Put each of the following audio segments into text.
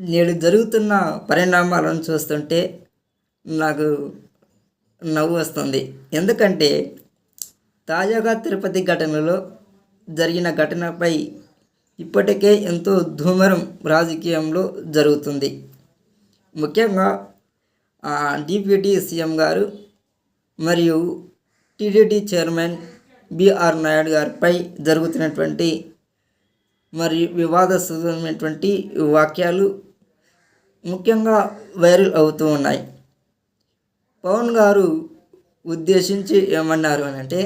నేడు జరుగుతున్న పరిణామాలను చూస్తుంటే నాకు నవ్వు వస్తుంది. ఎందుకంటే తాజాగా తిరుపతి ఘటనలో జరిగిన ఘటనపై ఇప్పటికే ఎంతో ధూమరం రాజకీయంలో జరుగుతుంది. ముఖ్యంగా డిప్యూటీ సీఎం గారు మరియు టీడీడీ చైర్మన్ బిఆర్ నాయుడు గారిపై జరుగుతున్నటువంటి మరియు వివాదాస్పదమైనటువంటి వాక్యాలు ముఖ్యంగా వైరల్ అవుతూ ఉన్నాయి. పవన్ గారు ఉద్దేశించి ఏమన్నారు అని అంటే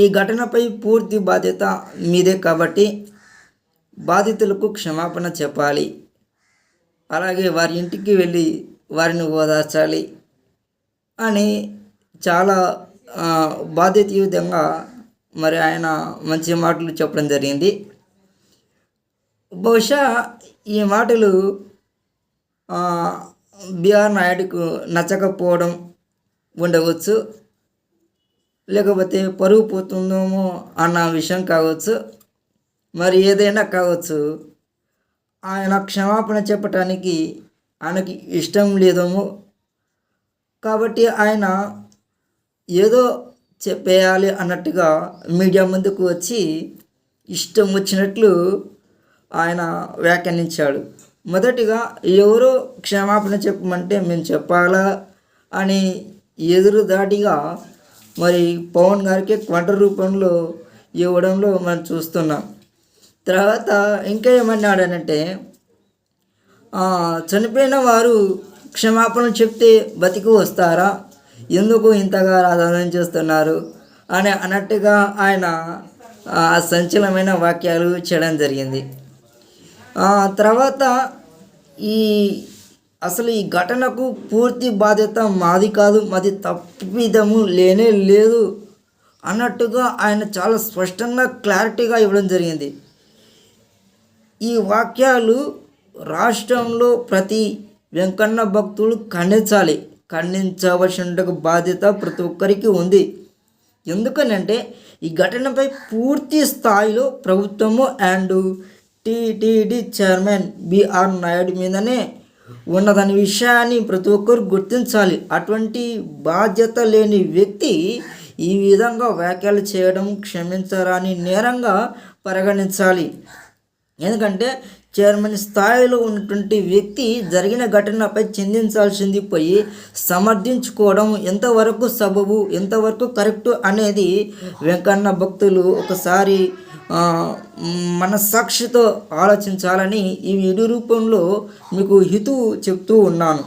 ఈ ఘటనపై పూర్తి బాధ్యత మీదే కాబట్టి బాధితులకు క్షమాపణ చెప్పాలి. అలాగే వారి ఇంటికి వెళ్ళి వారిని ఓదార్చాలి అని చాలా బాధ్యతయుతంగా మరి ఆయన మంచి మాటలు చెప్పడం జరిగింది. బహుశా ఈ మాటలు బీఆర్ నాయుడుకు నచ్చకపోవడం ఉండవచ్చు లేకపోతే పరుగు పోతుందేమో అన్న విషయం కావచ్చు మరి ఏదైనా కావచ్చు. ఆయన క్షమాపణ చెప్పటానికి ఆయనకి ఇష్టం లేదేమో. కాబట్టి ఆయన ఏదో చెప్పేయాలి అన్నట్టుగా మీడియా ముందుకు వచ్చి ఇష్టం వచ్చినట్లు ఆయన వ్యాఖ్యానించాడు. మొదటిగా ఎవరో క్షమాపణ చెప్పమంటే మేము చెప్పాలా అని ఎదురుదాటిగా మరి పవన్ గారికి క్వంట రూపంలో ఇవ్వడంలో మనం చూస్తున్నాం. తర్వాత ఇంకా ఏమన్నాడనంటే చనిపోయిన వారు క్షమాపణ చెప్తే బతికి వస్తారా? ఎందుకు ఇంతగా రాధానం చేస్తున్నారు? అని అన్నట్టుగా ఆయన ఆ వాక్యాలు చేయడం జరిగింది. తర్వాత ఈ అసలు ఈ ఘటనకు పూర్తి బాధ్యత మాది కాదు మాది తప్పిదము లేనే లేదు అన్నట్టుగా ఆయన చాలా స్పష్టంగా క్లారిటీగా ఇవ్వడం జరిగింది. ఈ వాక్యాలు రాష్ట్రంలో ప్రతి వెంకన్న భక్తులు ఖండించాలి. ఖండించవలసిన బాధ్యత ప్రతి ఒక్కరికి ఉంది. ఎందుకనంటే ఈ ఘటనపై పూర్తి స్థాయిలో ప్రభుత్వము and TTD chairman BR Naidu మీదనే ఉన్నదనే విషయాన్ని ప్రతి ఒక్కరు గుర్తించాలి. అటువంటి బాధ్యత లేని వ్యక్తి ఈ విధంగా వ్యాఖ్యలు చేయడం క్షమించరాని నేరంగా పరిగణించాలి. ఎందుకంటే చైర్మన్ స్థాయిలో ఉన్నటువంటి వ్యక్తి జరిగిన ఘటనపై చిందించాల్సింది పోయి సమర్థించుకోవడం ఎంతవరకు సబబు ఎంతవరకు కరెక్ట్ అనేది వెంకన్న భక్తులు ఒకసారి మనస్సాక్షితో ఆలోచించాలని ఈ వీడియో రూపంలో మీకు హితు చెప్తూ ఉన్నాను.